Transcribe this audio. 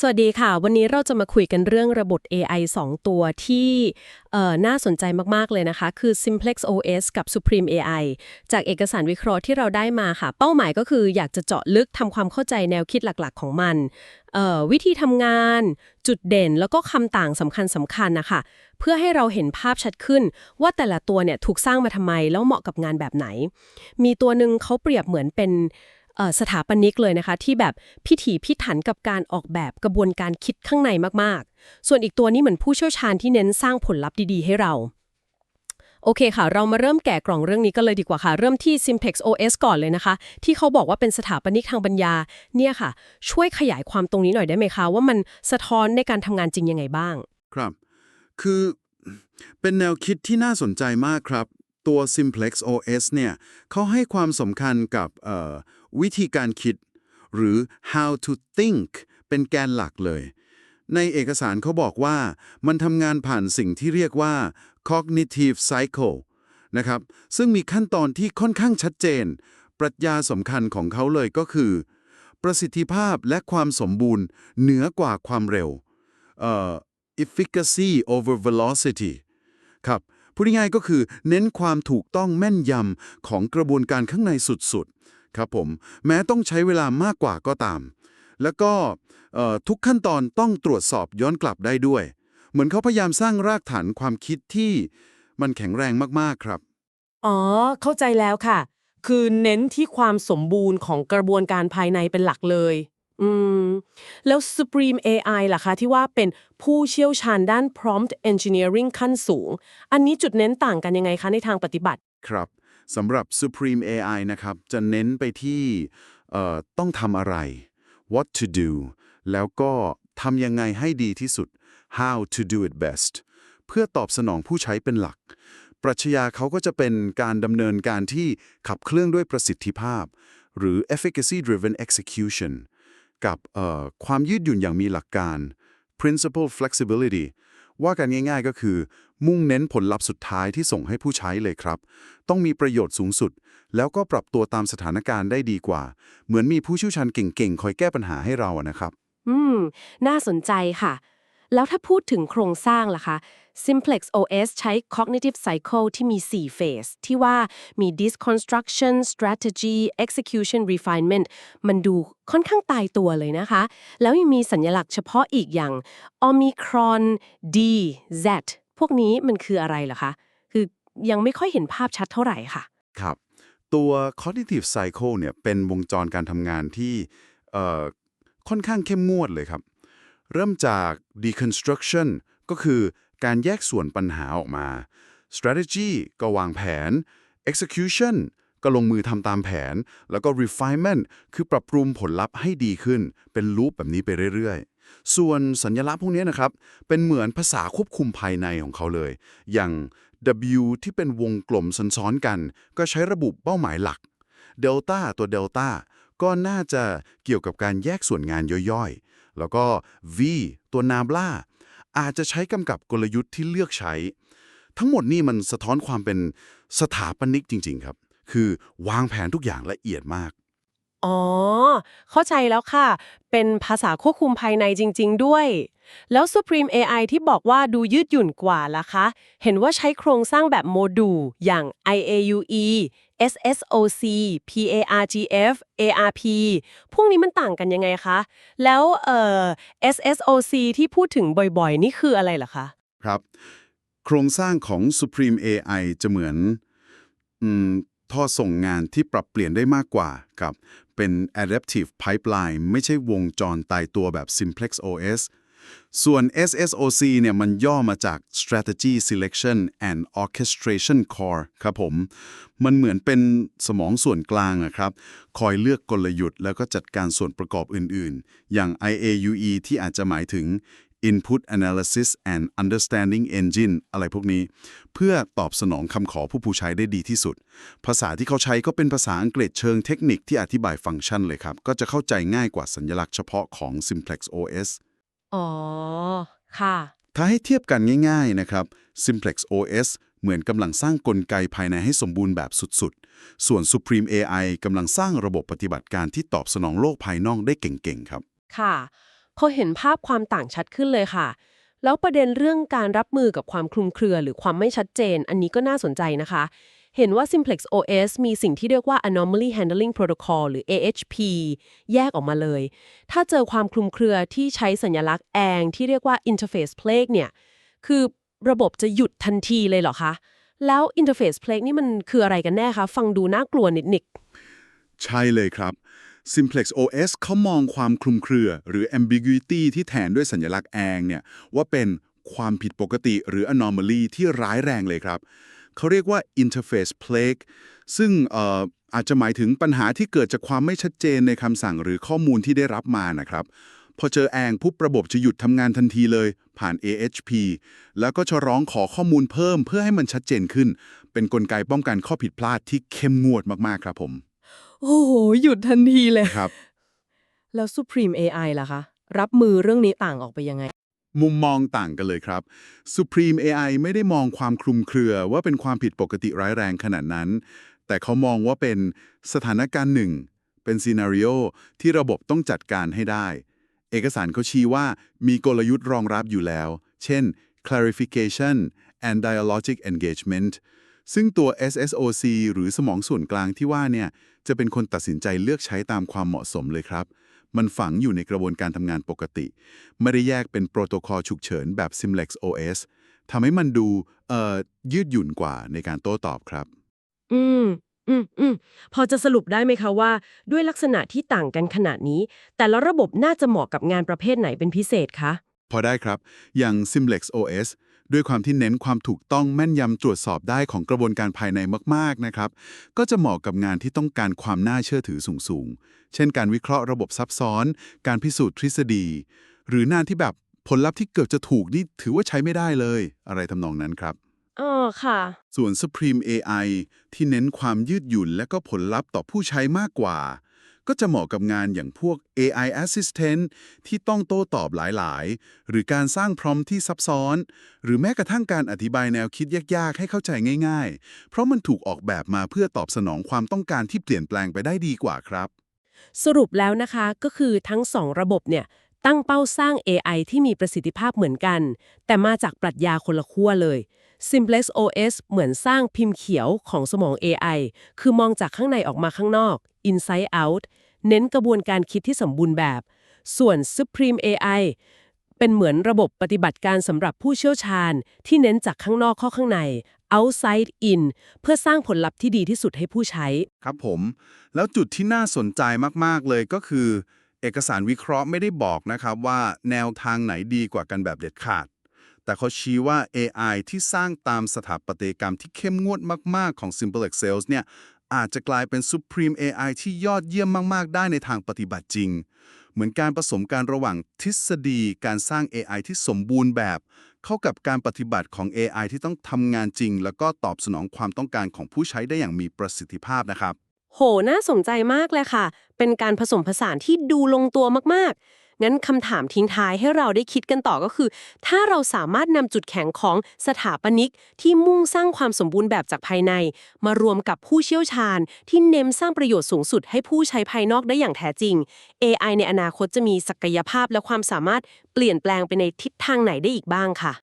สวัสดีค่ะ วันนี้เราจะมาคุยกันเรื่องระบบ AI 2 ตัวที่น่าสนใจมาก ๆ เลยนะคะ คือ Simplex OS กับ Supreme AI จากเอกสารวิเคราะห์ที่เราได้มาค่ะ เป้าหมายก็คืออยากจะเจาะลึกทำความเข้าใจแนวคิดหลัก ๆ ของมัน วิธีทำงาน จุดเด่นแล้วก็คำต่างสำคัญสำคัญนะคะ เพื่อให้เราเห็นภาพชัดขึ้น ว่าแต่ละตัวเนี่ยถูกสร้างมาทำไมแล้วเหมาะกับงานแบบไหน มีตัวหนึ่งเขาเปรียบเหมือนเป็น สถาปนิกเลยนะคะ ที่แบบพิถีพิถันกับการออกแบบกระบวนการคิดข้างในมากๆ ส่วนอีกตัวนี้เหมือนผู้เชี่ยวชาญที่เน้นสร้างผลลัพธ์ดีๆ ให้เราโอเคค่ะ เรามาเริ่มแกะกล่องเรื่องนี้กันเลยดีกว่าค่ะ เริ่มที่ Simplex OS ก่อนเลยนะคะ ที่เขาบอกว่าเป็นสถาปนิกทางปัญญา เนี่ยค่ะ ช่วยขยายความตรงนี้หน่อยได้ไหมคะ ว่ามันสะท้อนในการทำงานจริงยังไงบ้าง ครับ คือเป็นแนวคิดที่น่าสนใจมากครับ ตัว Simplex OS เนี่ยเขาให้ความสำคัญกับวิธีการคิด หรือ how to think เป็นแกนหลักเลย ในเอกสารเขาบอกว่ามันทำงานผ่านสิ่งที่เรียกว่า cognitive cycle นะครับ ซึ่งมีขั้นตอนที่ค่อนข้างชัดเจน ปรัชญาสำคัญของเขาเลยก็คือ ประสิทธิภาพและความสมบูรณ์เหนือกว่าความเร็ว efficacy over velocity ครับ พูดง่ายๆก็คือเน้นความถูกต้องแม่นยำของกระบวนการข้างในสุดๆ ครับผม แม้ต้องใช้เวลามากกว่าก็ตาม แล้วก็ทุกขั้นตอนต้องตรวจสอบย้อนกลับได้ด้วย เหมือนเขาพยายามสร้างรากฐานความคิดที่มันแข็งแรงมากๆครับ อ๋อ เข้าใจแล้วค่ะ คือเน้นที่ความสมบูรณ์ของกระบวนการภายในเป็นหลักเลย อืม แล้ว Supreme AI ล่ะคะ ที่ว่าเป็นผู้เชี่ยวชาญด้าน prompt engineering ขั้นสูง อันนี้จุดเน้นต่างกันยังไงคะในทางปฏิบัติ ครับสำหรับ Supreme AI นะครับ จะเน้นไปที่เอ่อต้องทำอะไร what to do แล้วก็ทำยังไงให้ดีที่สุด how to do it best เพื่อตอบสนองผู้ใช้เป็นหลัก ปรัชญาเขาก็จะเป็นการดำเนินการที่ขับเคลื่อนด้วยประสิทธิภาพ หรือ efficacy driven execution กับเอ่อความยืดหยุ่นอย่างมีหลักการ principle flexibility ว่ากันง่ายๆก็คือ มุ่งเน้นผลลัพธ์สุดท้ายที่ส่งให้ผู้ใช้เลยครับ ต้องมีประโยชน์สูงสุด แล้วก็ปรับตัวตามสถานการณ์ได้ดีกว่า เหมือนมีผู้เชี่ยวชาญเก่งๆ คอยแก้ปัญหาให้เราอะนะครับ อืม น่าสนใจค่ะ แล้วถ้าพูดถึงโครงสร้างล่ะคะ Simplex OS ใช้ Cognitive Cycle ที่มี 4 phase ที่ว่ามี Disconstruction Strategy Execution Refinement มันดูค่อนข้างตายตัวเลยนะคะ แล้วยังมีสัญลักษณ์เฉพาะอีกอย่าง Omicron D Z พวกนี้มันคืออะไรเหรอคะ คือยังไม่ค่อยเห็นภาพชัดเท่าไหร่ค่ะ ครับ ตัว cognitive cycle เนี่ยเป็นวงจรการทำงานที่เอ่อค่อนข้างเข้มงวดเลยครับ เริ่มจาก deconstruction ก็คือการแยกส่วนปัญหาออกมา strategy ก็วางแผน execution ก็ลงมือทำตามแผน แล้วก็ refinement คือปรับปรุงผลลัพธ์ให้ดีขึ้น เป็นลูปแบบนี้ไปเรื่อยๆ ส่วนสัญลักษณ์พวกนี้นะครับ เป็นเหมือนภาษาควบคุมภายในของเขาเลย อย่าง W ที่เป็นวงกลมซ้อนๆกัน ก็ใช้ระบุเป้าหมายหลักเดลต้าตัวเดลต้าก็น่าจะเกี่ยวกับการแยกส่วนงานย่อยๆ แล้วก็ V ตัวนาบล่า อาจจะใช้กำกับกลยุทธ์ที่เลือกใช้ ทั้งหมดนี่มันสะท้อนความเป็นสถาปนิกจริง ๆ ครับ คือวางแผนทุกอย่างละเอียดมาก อ๋อ เข้าใจแล้วค่ะ เป็นภาษาควบคุมภายในจริง ๆ ด้วย แล้ว Supreme AI ที่บอกว่าดูยืดหยุ่นกว่าล่ะคะ เห็นว่าใช้โครงสร้างแบบโมดูลอย่าง IAUE SSOC PARGF ARP พวกนี้มันต่างกันยังไงคะ แล้วเอ่อ SSOC ที่พูดถึงบ่อยๆ นี่คืออะไรเหรอคะ ครับ โครงสร้างของ Supreme AI จะเหมือนอท่อส่งงานที่ปรับเปลี่ยนได้มากกว่ากับเป็น Adaptive Pipeline ไม่ใช่วงจรตายตัวแบบ Simplex OS ส่วน SSOC เนี่ยมันย่อมาจาก Strategy Selection and Orchestration Core ครับผม มันเหมือนเป็นสมองส่วนกลางอะครับ คอยเลือกกลยุทธ์แล้วก็จัดการส่วนประกอบอื่นๆ อย่าง IAUE ที่อาจจะหมายถึง Input Analysis and Understanding Engine อะไรพวกนี้ เพื่อตอบสนองคำขอผู้ผู้ใช้ได้ดีที่สุด ภาษาที่เขาใช้ก็เป็นภาษาอังกฤษเชิงเทคนิคที่อธิบายฟังก์ชันเลยครับ ก็จะเข้าใจง่ายกว่าสัญลักษณ์เฉพาะของ Simplex OS อ๋อ ค่ะ ถ้าให้เทียบกันง่ายๆนะครับ Simplex OS เหมือนกำลังสร้างกลไกภายในให้สมบูรณ์แบบสุดๆ ส่วน Supreme AI กำลังสร้างระบบปฏิบัติการที่ตอบสนองโลกภายนอกได้เก่งๆ ครับ ค่ะ พอเห็นภาพความต่างชัดขึ้นเลยค่ะ แล้วประเด็นเรื่องการรับมือกับความคลุมเครือหรือความไม่ชัดเจน อันนี้ก็น่าสนใจนะคะ เห็นว่า Simplex OS มีสิ่งที่เรียกว่า Anomaly Handling Protocol หรือ AHP แยกออกมาเลย ถ้าเจอความคลุมเครือที่ใช้สัญลักษณ์แองที่เรียกว่า Interface Plague เนี่ย คือระบบจะหยุดทันทีเลยเหรอคะ แล้ว Interface Plague นี่มันคืออะไรกันแน่คะ ฟังดูน่ากลัวนิดใช่เลยครับ Simplex OS เขามองความคลุมเครือ หรือ ambiguity ที่แทนด้วยสัญลักษณ์แองเนี่ยว่าเป็นความผิดปกติหรือ anomaly ที่ร้ายแรงเลยครับ เขาเรียกว่า interface plague ซึ่งเอ่ออาจจะหมายถึงปัญหาที่เกิดจากความไม่ชัดเจนในคำสั่งหรือข้อมูลที่ได้รับมานะครับพอเจอแองปุ๊บระบบจะหยุดทำงานทันทีเลยผ่าน AHP แล้วก็จะร้องขอข้อมูลเพิ่มเพื่อให้มันชัดเจนขึ้น เป็นกลไกป้องกันข้อผิดพลาดที่เข้มงวดมากๆครับผมๆโอ้โห หยุดทันทีเลยครับ แล้ว Supreme AI ล่ะคะ รับมือเรื่องนี้ต่างออกไปยังไง มุมมองต่างกันเลยครับ Supreme AI ไม่ได้มองความคลุมเครือว่าเป็นความผิดปกติร้ายแรงขนาดนั้น แต่เขามองว่าเป็นสถานการณ์หนึ่ง เป็นซีนารีโอที่ระบบต้องจัดการให้ได้ เอกสารเขาชี้ว่ามีกลยุทธ์รองรับอยู่แล้ว เช่น clarification and dialogic engagement ซึ่งตัว SSOC หรือสมองส่วนกลางที่ว่าเนี่ย จะเป็นคนตัดสินใจเลือกใช้ตามความเหมาะสมเลยครับ มันฝังอยู่ในกระบวนการทำงานปกติ ไม่ได้แยกเป็นโปรโตคอลฉุกเฉินแบบ Simlex OS ทำให้มันดูเอ่อยืดหยุ่นกว่าในการโต้ตอบครับ อืมอืมอืมพอจะสรุปได้ไหมคะว่า ด้วยลักษณะที่ต่างกันขนาดนี้ แต่ละระบบน่าจะเหมาะกับงานประเภทไหนเป็นพิเศษคะ พอได้ครับ อย่าง Simlex OS ด้วยความที่เน้นความถูกต้องแม่นยำตรวจสอบได้ของกระบวนการภายในมากๆนะครับ ก็จะเหมาะกับงานที่ต้องการความน่าเชื่อถือสูงๆ เช่นการวิเคราะห์ระบบซับซ้อน การพิสูจน์ทฤษฎี หรืองานที่แบบผลลัพธ์ที่เกือบจะถูกนี่ถือว่าใช้ไม่ได้เลย อะไรทำนองนั้นครับอ๋อค่ะ ส่วน Supreme AI ที่เน้นความยืดหยุ่นและก็ผลลัพธ์ต่อผู้ใช้มากกว่า ก็จะเหมาะกับงานอย่างพวก AI Assistant ที่ต้องโต้ตอบหลายๆ หรือการสร้างพร้อมที่ซับซ้อน หรือแม้กระทั่งการอธิบายแนวคิดยากๆ ให้เข้าใจง่ายๆ เพราะมันถูกออกแบบมาเพื่อตอบสนองความต้องการที่เปลี่ยนแปลงไปได้ดีกว่าครับ สรุปแล้วนะคะก็คือทั้งสองระบบเนี่ยตั้งเป้าสร้าง AI ที่มีประสิทธิภาพเหมือนกัน แต่มาจากปรัชญาคนละขั้วเลย Simplex OS เหมือนสร้างพิมพ์เขียวของสมอง AI คือมองจากข้างในออกมาข้างนอก Inside Out เน้นกระบวนการคิดที่สมบูรณ์แบบ ส่วน Supreme AI เป็นเหมือนระบบปฏิบัติการสำหรับผู้เชี่ยวชาญ ที่เน้นจากข้างนอกเข้าข้างใน outside in เพื่อสร้างผลลัพธ์ที่ดีที่สุดให้ผู้ใช้ ครับผม แล้วจุดที่น่าสนใจมาก ๆ เลยก็คือ เอกสารวิเคราะห์ไม่ได้บอกนะครับว่าแนวทางไหนดีกว่ากันแบบเด็ดขาด แต่เขาชี้ว่า AI ที่สร้างตามสถาปัตยกรรมที่เข้มงวดมาก ๆ ของ Simple Excel เนี่ยอาจจะกลายเป็น Supreme AI ที่ยอดเยี่ยมมาก ๆ ได้ในทางปฏิบัติจริง เหมือนการผสมการระหว่างทฤษฎีการสร้าง AI ที่สมบูรณ์แบบ เข้ากับการปฏิบัติของ AI ที่ต้องทำงานจริง แล้วก็ตอบสนองความต้องการของผู้ใช้ได้อย่างมีประสิทธิภาพนะครับ โห น่าสนใจมากเลยค่ะ เป็นการผสมผสานที่ดูลงตัวมาก ๆ งั้นคำถามทิ้งท้ายให้เราได้คิดกันต่อก็คือ ถ้าเราสามารถนำจุดแข็งของสถาปนิก ที่มุ่งสร้างความสมบูรณ์แบบจากภายใน มารวมกับผู้เชี่ยวชาญ ที่เน้นสร้างประโยชน์สูงสุดให้ผู้ใช้ภายนอกได้อย่างแท้จริง AI ในอนาคตจะมีศักยภาพและความสามารถเปลี่ยนแปลงไปในทิศทางไหนได้อีกบ้างค่ะ